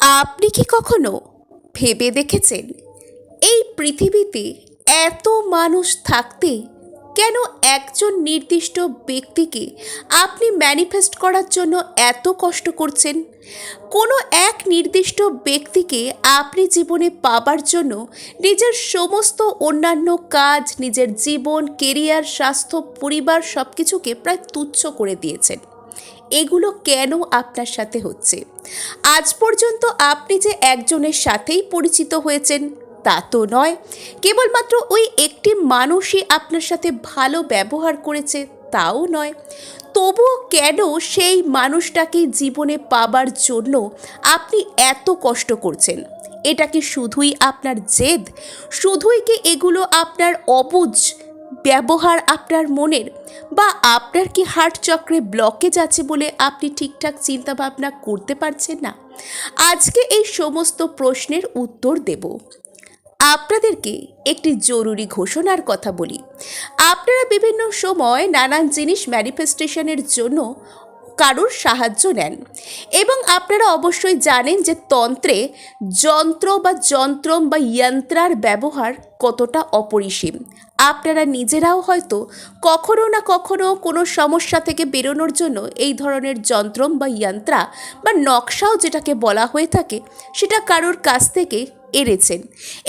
আপনি কি কখনো ভেবে দেখেছেন এই পৃথিবীতে এত মানুষ থাকতে কেন একজন নির্দিষ্ট ব্যক্তিকে আপনি ম্যানিফেস্ট করার জন্য এত কষ্ট করছেন? কোনো এক নির্দিষ্ট ব্যক্তিকে আপনি জীবনে পাবার জন্য নিজের সমস্ত অন্যান্য কাজ, নিজের জীবন কেরিয়ার স্বাস্থ্য, পরিবার সব কিছুকে প্রায় তুচ্ছ করে দিয়েছেন। এগুলো কেন আপনার সাথে হচ্ছে? আজ পর্যন্ত আপনি যে একজনের সাথেই পরিচিত হয়েছেন, তা তো নয়। কেবলমাত্র ওই একটি মানুষই আপনার সাথে ভালো ব্যবহার করেছে, তাও নয়। তবুও কেন সেই মানুষটাকে জীবনে পাবার জন্য আপনি এত কষ্ট করছেন? এটা কি শুধুই আপনার জেদ? শুধুই কি এগুলো আপনার অবুঝ? ব্যবহার আপনার মনের বা আপনার কি হার্ট চক্রে ব্লকেজ আছে বলে আপনি ঠিকঠাক চিন্তাভাবনা করতে পারছেন না? আজকে এই সমস্ত প্রশ্নের উত্তর দেব। আপনাদেরকে একটি জরুরি ঘোষণার কথা বলি। আপনারা বিভিন্ন সময় নানান জিনিস ম্যানিফেস্টেশনের জন্য কারোর সাহায্য নেন। এবং আপনারা অবশ্যই জানেন যে তন্ত্রে যন্ত্র বা যন্ত্রম বা যন্ত্রার ব্যবহার কতটা অপরিসীম। আপনারা নিজেরাও হয়তো কখনো না কখনো কোনো সমস্যা থেকে বেরোনোর জন্য এই ধরনের যন্ত্রম বা যন্ত্রা বা নকশাও যেটাকে বলা হয়ে থাকে, সেটা কারোর কাছ থেকে এড়েছেন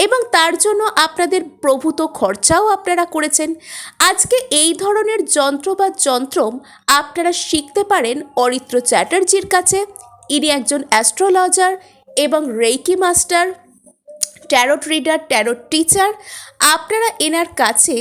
এবং তার জন্য আপনাদের প্রভূত খরচাও আপনারা করেছেন। আজকে এই ধরনের যন্ত্র বা যন্ত্রম আপনারা শিখতে পারেন অরিত্র চ্যাটার্জির কাছে। ইনি একজন অ্যাস্ট্রোলজার এবং reiki master, tarot reader, tarot teacher. আপনারা এনার কাছে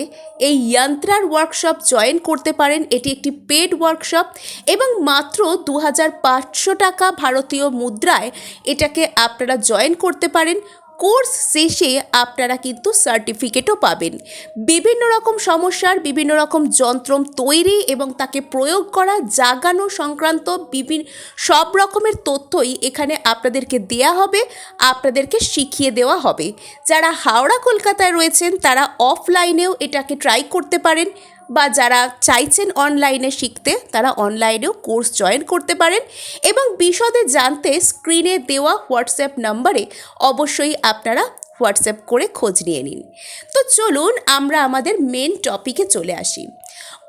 এই যন্ত্রার ওয়ার্কশপ জয়েন করতে পারেন। এটি একটি পেড ওয়ার্কশপ এবং মাত্র দু হাজার পাঁচশো টাকা ভারতীয় মুদ্রায় এটাকে আপনারা জয়েন করতে পারেন। কোর্স শেষে আপনারা কিন্তু সার্টিফিকেটও পাবেন। বিভিন্ন রকম সমস্যার, বিভিন্ন রকম যন্ত্রম তৈরি এবং তাকে প্রয়োগ করা, জাগানো সংক্রান্ত বিভিন্ন সব রকমের তথ্যই এখানে আপনাদেরকে দেয়া হবে, আপনাদেরকে শিখিয়ে দেওয়া হবে। যারা হাওড়া, কলকাতায় রয়েছেন, তারা অফলাইনেও এটাকে ট্রাই করতে পারেন। বা যারা চাইছেন অনলাইনে শিখতে, তারা অনলাইনেও কোর্স জয়েন করতে পারেন এবং বিশদে জানতে স্ক্রিনে দেওয়া হোয়াটসঅ্যাপ নম্বরে অবশ্যই আপনারা হোয়াটসঅ্যাপ করে খোঁজ নিয়ে নিন। তো চলুন আমরা আমাদের মেন টপিকে চলে আসি।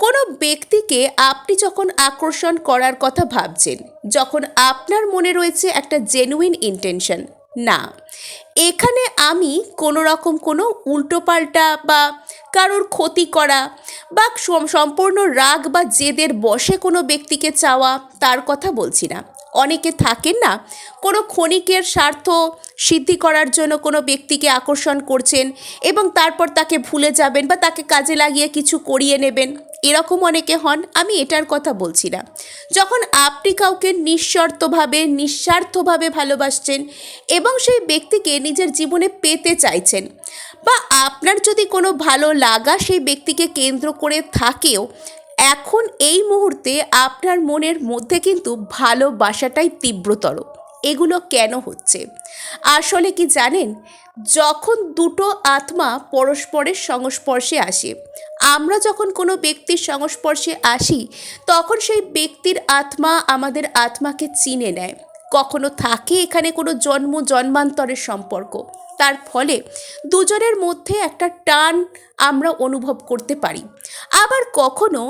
কোনো ব্যক্তিকে আপনি যখন আকর্ষণ করার কথা ভাবছেন, যখন আপনার মনে রয়েছে একটা জেনুইন ইন্টেনশন না, এখানে আমি কোনো রকম কোনো উল্টোপাল্টা বা কারোর ক্ষতি করা বা সম্পূর্ণ রাগ বা জেদের বসে কোনো ব্যক্তিকে চাওয়া, তার কথা বলছি না। অনেকে থাকেন না, কোনো ক্ষণিকের স্বার্থ সিদ্ধি করার জন্য কোনো ব্যক্তিকে আকর্ষণ করছেন এবং তারপর তাকে ভুলে যাবেন বা তাকে কাজে লাগিয়ে কিছু করিয়ে নেবেন। এরকম অনেকে হন, আমি এটার কথা বলছি না। যখন আপনি কাউকে নিঃশর্তভাবে, নিঃস্বার্থভাবে ভালোবাসছেন এবং সেই ব্যক্তিকে নিজের জীবনে পেতে চাইছেন বা আপনার যদি কোনো ভালো লাগা সেই ব্যক্তিকে কেন্দ্র করে থাকেও, এখন এই মুহূর্তে আপনার মনের মধ্যে কিন্তু ভালোবাসাটাই তীব্রতর। এগুলো কেন হচ্ছে? আসলে কি জানেন? যখন দুটো আত্মা পরস্পরের সংস্পর্শে আসে, আমরা যখন কোনো ব্যক্তির সংস্পর্শে আসি, তখন সেই ব্যক্তির আত্মা আমাদের আত্মাকে চিনে নেয়। কখনো থাকে এখানে কোনো জন্ম, জন্মান্তরের সম্পর্ক। তার ফলে দুজনের মধ্যে একটা টান আমরা অনুভব করতে পারি। আবার কখনো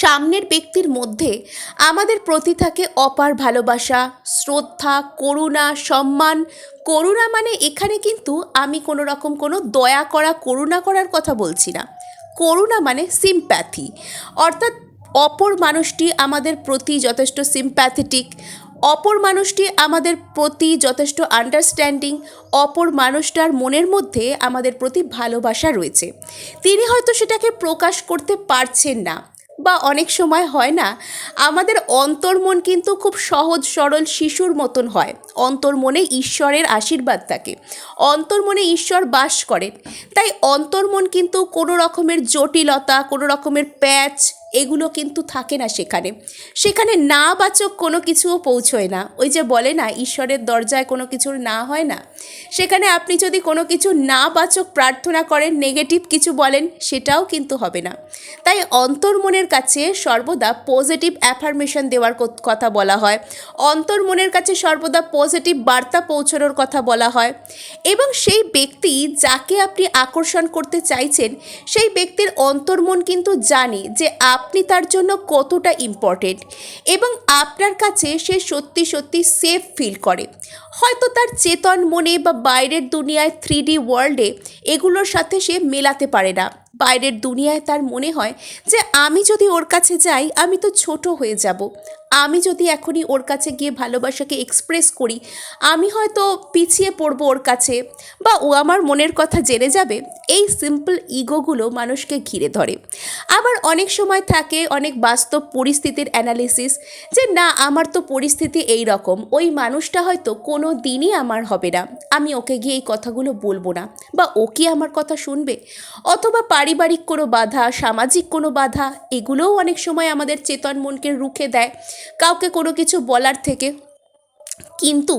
সামনের ব্যক্তির মধ্যে আমাদের প্রতি থাকে অপার ভালোবাসা, শ্রদ্ধা, করুণা, সম্মান। করুণা মানে এখানে কিন্তু আমি কোনো রকম কোনো দয়া করা, করুণা করার কথা বলছি না। করুণা মানে সিম্প্যাথি অর্থাৎ অপর মানুষটি আমাদের প্রতি যথেষ্ট সিম্প্যাথেটিক অপর মানুষটি আমাদের প্রতি যথেষ্ট আন্ডারস্ট্যান্ডিং অপর মানুষটার মনের মধ্যে আমাদের প্রতি ভালোবাসা রয়েছে। তিনি হয়তো সেটাকে প্রকাশ করতে পারছেন না বা অনেক সময় হয় না, আমাদের অন্তর্মন কিন্তু খুব সহজ, সরল শিশুর মতন হয়। অন্তর্মনে ঈশ্বরের আশীর্বাদ থাকে। অন্তর্মনে ঈশ্বর বাস করেন তাই অন্তর্মন কিন্তু কোনো রকমের জটিলতা, কোনো রকমের প্যাচ এগুলো কিন্তু থাকে না সেখানে। সেখানে না বাচক কোনো কিছুও পৌঁছয় না। ওই যে বলে না, ঈশ্বরের দরজায় কোনো কিছুর না হয় না? সেখানে আপনি যদি কোনো কিছু না বাচক প্রার্থনা করেন নেগেটিভ কিছু বলেন, সেটাও কিন্তু হবে না। তাই অন্তর্মনের কাছে সর্বদা পজিটিভ অ্যাফার্মেশন দেওয়ার কথা বলা হয়। অন্তর্মনের কাছে সর্বদা পজিটিভ বার্তা পৌঁছানোর কথা বলা হয়। এবং সেই ব্যক্তি যাকে আপনি আকর্ষণ করতে চাইছেন, সেই ব্যক্তির অন্তর্মন কিন্তু জানে যে আপনি তার জন্য কতটা ইম্পর্টেন্ট এবং আপনার কাছে সে সত্যি সত্যি সেফ ফিল করে। হয়তো তার চেতন মনে বা বাইরের দুনিয়ায় থ্রি ডি ওয়ার্ল্ডে এগুলোর সাথে সে মেলাতে পারে না। বাইরের দুনিয়ায় তার মনে হয় যে আমি যদি ওর কাছে যাই, আমি তো ছোট হয়ে যাব। আমি যদি এখনই ওর কাছে গিয়ে ভালোবাসাকে এক্সপ্রেস করি, আমি হয়তো পিছিয়ে পড়ব ওর কাছে বা ও আমার মনের কথা জেনে যাবে। এই সিম্পল ইগোগুলো মানুষকে ঘিরে ধরে। আবার অনেক সময় থাকে অনেক বাস্তব পরিস্থিতির অ্যানালিসিস যে না, আমার তো পরিস্থিতি এই রকম। ওই মানুষটা হয়তো কোনো দিনই আমার হবে না। আমি ওকে গিয়ে এই কথাগুলো বলব না বা ও কি আমার কথা শুনবে? অথবা পারিবারিক কোনো বাধা, সামাজিক কোনো বাধা, এগুলোও অনেক সময় আমাদের চেতন মনকে রুখে দেয় কাউকে কোনো কিছু বলার থেকে। কিন্তু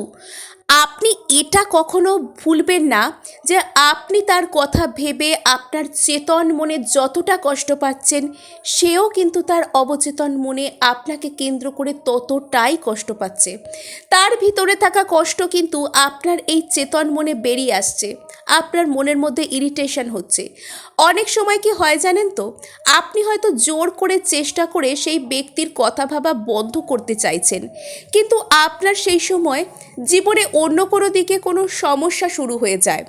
আপনি এটা কখনো ভুলবেন না যে আপনি তার কথা ভেবে আপনার চেতন মনে যতটা কষ্ট পাচ্ছেন, সেও কিন্তু তার অবচেতন মনে আপনাকে কেন্দ্র করে ততটাই কষ্ট পাচ্ছে। তার ভিতরে থাকা কষ্ট কিন্তু আপনার এই চেতন মনে বেরিয়ে আসছে। আপনার মনের মধ্যে ইরিটেশন হচ্ছে। অনেক সময় কি হয় জানেন তো? আপনি হয়তো জোর করে চেষ্টা করে সেই ব্যক্তির কথা ভাবা বন্ধ করতে চাইছেন। কিন্তু আপনার সেই সময় জীবনে অন্য কোনো দিকে কোনো সমস্যা শুরু হয়ে যায়।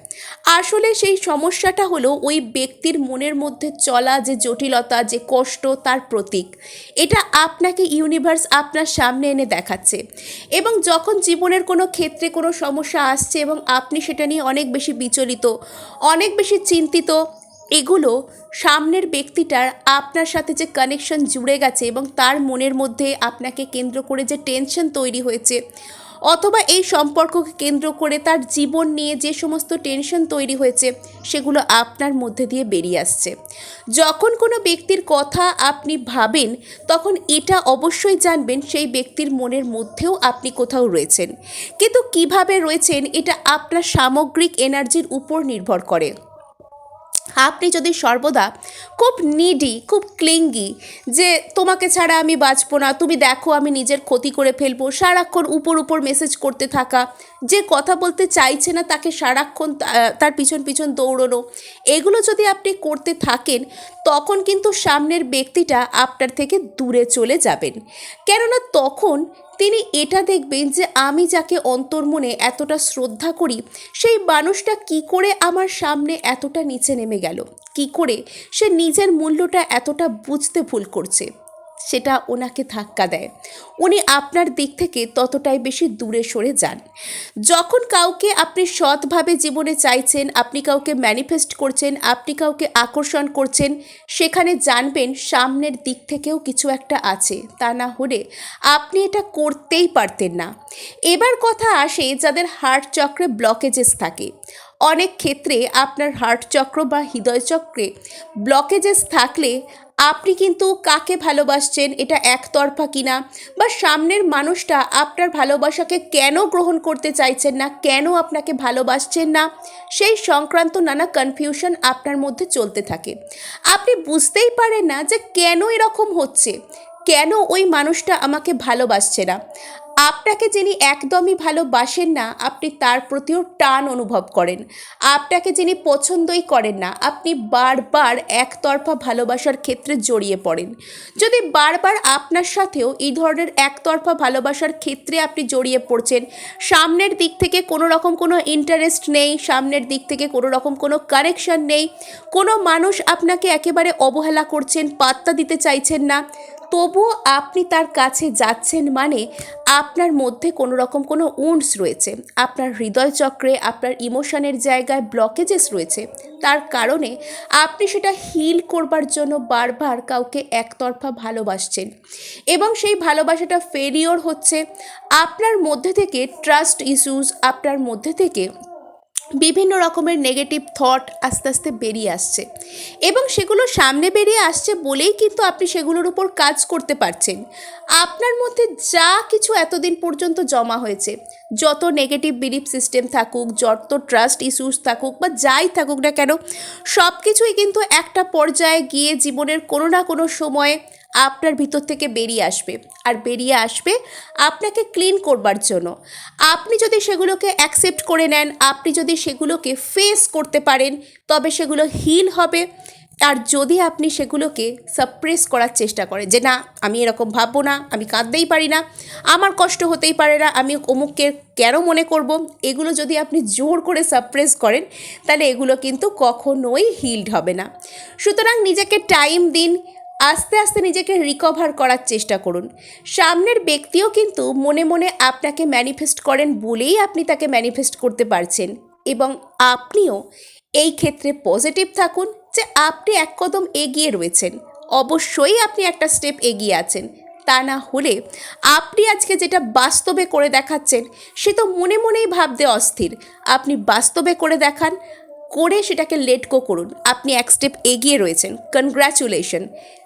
আসলে সেই সমস্যাটা হলো ওই ব্যক্তির মনের মধ্যে চলা যে জটিলতা, যে কষ্ট, তার প্রতীক। এটা আপনাকে ইউনিভার্স আপনার সামনে এনে দেখাচ্ছে। এবং যখন জীবনের কোনো ক্ষেত্রে কোনো সমস্যা আসছে এবং আপনি সেটা নিয়ে অনেক বেশি বিচলিত অনেক বেশি চিন্তিত। এগুলো সামনের ব্যক্তিটার আপনার সাথে যে কানেকশন জুড়ে গেছে এবং তার মনের মধ্যে আপনাকে কেন্দ্র করে যে টেনশন তৈরি হয়েছে। অথবা এই সম্পর্ককে কেন্দ্র করে তার জীবন নিয়ে যে সমস্ত টেনশন তৈরি হয়েছে, সেগুলো আপনার মধ্যে দিয়ে বেরিয়ে আসছে। যখন কোনো ব্যক্তির কথা আপনি ভাবেন, তখন এটা অবশ্যই জানবেন সেই ব্যক্তির মনের মধ্যেও আপনি কোথাও রয়েছেন। কিন্তু কীভাবে রয়েছেন, এটা আপনার সামগ্রিক এনার্জির উপর নির্ভর করে। আপনি যদি সর্বদা খুব নিডি খুব ক্লিঙ্গি যে তোমাকে ছাড়া আমি বাঁচবো না, তুমি দেখো আমি নিজের ক্ষতি করে ফেলব, সারাক্ষণ উপর উপর মেসেজ করতে থাকা, যে কথা বলতে চাইছে না তাকে সারাক্ষণ তার পিছন পিছন দৌড়নো, এগুলো যদি আপনি করতে থাকেন তখন কিন্তু সামনের ব্যক্তিটা আপনার থেকে দূরে চলে যাবেন। কেননা তখন তিনি এটা দেখবেন যে আমি যাকে অন্তর্মনে এতটা শ্রদ্ধা করি, সেই মানুষটা কি করে আমার সামনে এতটা নিচে নেমে গেল? কি করে সে নিজের মূল্যটা এতটা বুঝতে ভুল করছে? সেটা ওনাকে ধাক্কা দেয়। উনি আপনার দিক থেকে ততটাই বেশি দূরে সরে যান। যখন কাউকে আপনি সৎভাবে জীবনে চাইছেন, আপনি কাউকে ম্যানিফেস্ট করছেন, আপনি কাউকে আকর্ষণ করছেন, সেখানে জানবেন সামনের দিক থেকেও কিছু একটা আছে। তা না হলে আপনি এটা করতেই পারতেন না। এবার কথা আসে যাদের হার্ট চক্রে ব্লকেজেস থাকে। অনেক ক্ষেত্রে আপনার হার্ট চক্র বা হৃদয় চক্রে ব্লকেজেস থাকলে আপনি কিন্তু কাকে ভালোবাসছেন, এটা একতরফা কিনা বা সামনের মানুষটা আপনার ভালোবাসাকে কেন গ্রহণ করতে চাইছেন না, কেন আপনাকে ভালোবাসছেন না, সেই সংক্রান্ত নানা কনফিউশন আপনার মধ্যে চলতে থাকে। আপনি বুঝতেই পারেন না যে কেন এরকম হচ্ছে, কেন ওই মানুষটা আমাকে ভালোবাসছে না। আপনাকে যিনি একদমই ভালোবাসেন না, আপনি তার প্রতিও টান অনুভব করেন। আপনাকে যিনি পছন্দই করেন না, আপনি বারবার একতরফা ভালোবাসার ক্ষেত্রে জড়িয়ে পড়েন। যদি বারবার আপনার সাথেও এই ধরনের একতরফা ভালোবাসার ক্ষেত্রে আপনি জড়িয়ে পড়ছেন, সামনের দিক থেকে কোনো রকম কোনো ইন্টারেস্ট নেই, সামনের দিক থেকে কোনো রকম কোনো কানেকশন নেই, কোনো মানুষ আপনাকে একেবারে অবহেলা করছেন, পাত্তা দিতে চাইছেন না তবুও আপনি তার কাছে যাচ্ছেন মানে আপনার মধ্যে কোনো রকম কোনো উন্ডস রয়েছে। আপনার হৃদয় চক্রে, আপনার ইমোশনের জায়গায় ব্লকেজেস রয়েছে। তার কারণে আপনি সেটা হিল করবার জন্য বারবার কাউকে একতরফা ভালোবাসছেন। এবং সেই ভালোবাসাটা ফেলিওর হচ্ছে। আপনার মধ্যে থেকে ট্রাস্ট ইস্যুস আপনার মধ্যে থেকে বিভিন্ন রকমের নেগেটিভ থট আস্তে আস্তে বেরিয়ে আসছে। এবং সেগুলো সামনে বেরিয়ে আসছে বলেই কিন্তু আপনি সেগুলোর উপর কাজ করতে পারছেন। আপনার মধ্যে যা কিছু এতদিন পর্যন্ত জমা হয়েছে, যত নেগেটিভ বিলিফ সিস্টেম থাকুক, যত ট্রাস্ট ইস্যুস থাকুক বা যাই থাকুক না কেন সব কিছুই কিন্তু একটা পর্যায়ে গিয়ে জীবনের কোনো না কোনো সময়ে আপনার ভিতর থেকে বেরিয়ে আসবে। আর বেরিয়ে আসবে আপনাকে ক্লিন করবার জন্য। আপনি যদি সেগুলোকে অ্যাকসেপ্ট করে নেন, আপনি যদি সেগুলোকে ফেস করতে পারেন, তবে সেগুলো হিল হবে। আর যদি আপনি সেগুলোকে সাপ্রেস করার চেষ্টা করেন, যে না, আমি এরকম ভাববো না, আমি কাঁদতেই পারি না, আমার কষ্ট হতেই পারে না, আমি অমুককে কেন মনে করব, এগুলো যদি আপনি জোর করে সাপ্রেস করেন, তাহলে এগুলো কিন্তু কখনোই হিল্ড হবে না। সুতরাং নিজেকে টাইম দিন আস্তে আস্তে নিজেকে রিকভার করার চেষ্টা করুন। সামনের ব্যক্তিও কিন্তু মনে মনে আপনাকে ম্যানিফেস্ট করেন বলেই আপনি তাকে ম্যানিফেস্ট করতে পারছেন এবং আপনিও এই ক্ষেত্রে পজিটিভ থাকুন যে আপনি এক কদম এগিয়ে রয়েছেন। অবশ্যই আপনি একটা স্টেপ এগিয়ে আছেন। তা না হলে আপনি আজকে যেটা বাস্তবে করে দেখাচ্ছেন, সে তো মনে মনেই ভাবতে অস্থির। আপনি বাস্তবে করে দেখান, করে সেটাকে লেট গো করুন। আপনি এক স্টেপ এগিয়ে রয়েছেন। কনগ্র্যাচুলেশন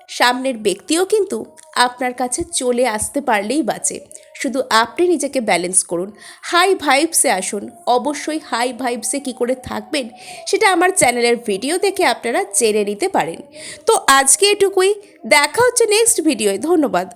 সামনের ব্যক্তিও কিন্তু আপনার কাছে চলে আসতে পারলেই বাঁচে। শুধু আপনি নিজেকে ব্যালেন্স করুন। হাই ভাইবসে আসুন। অবশ্যই হাই ভাইবসে কি করে থাকবেন সেটা আমার চ্যানেলের ভিডিও দেখে আপনারা জেনে নিতে পারেন। তো আজকে এটুকুই। দেখা হচ্ছে নেক্সট ভিডিওয় ধন্যবাদ।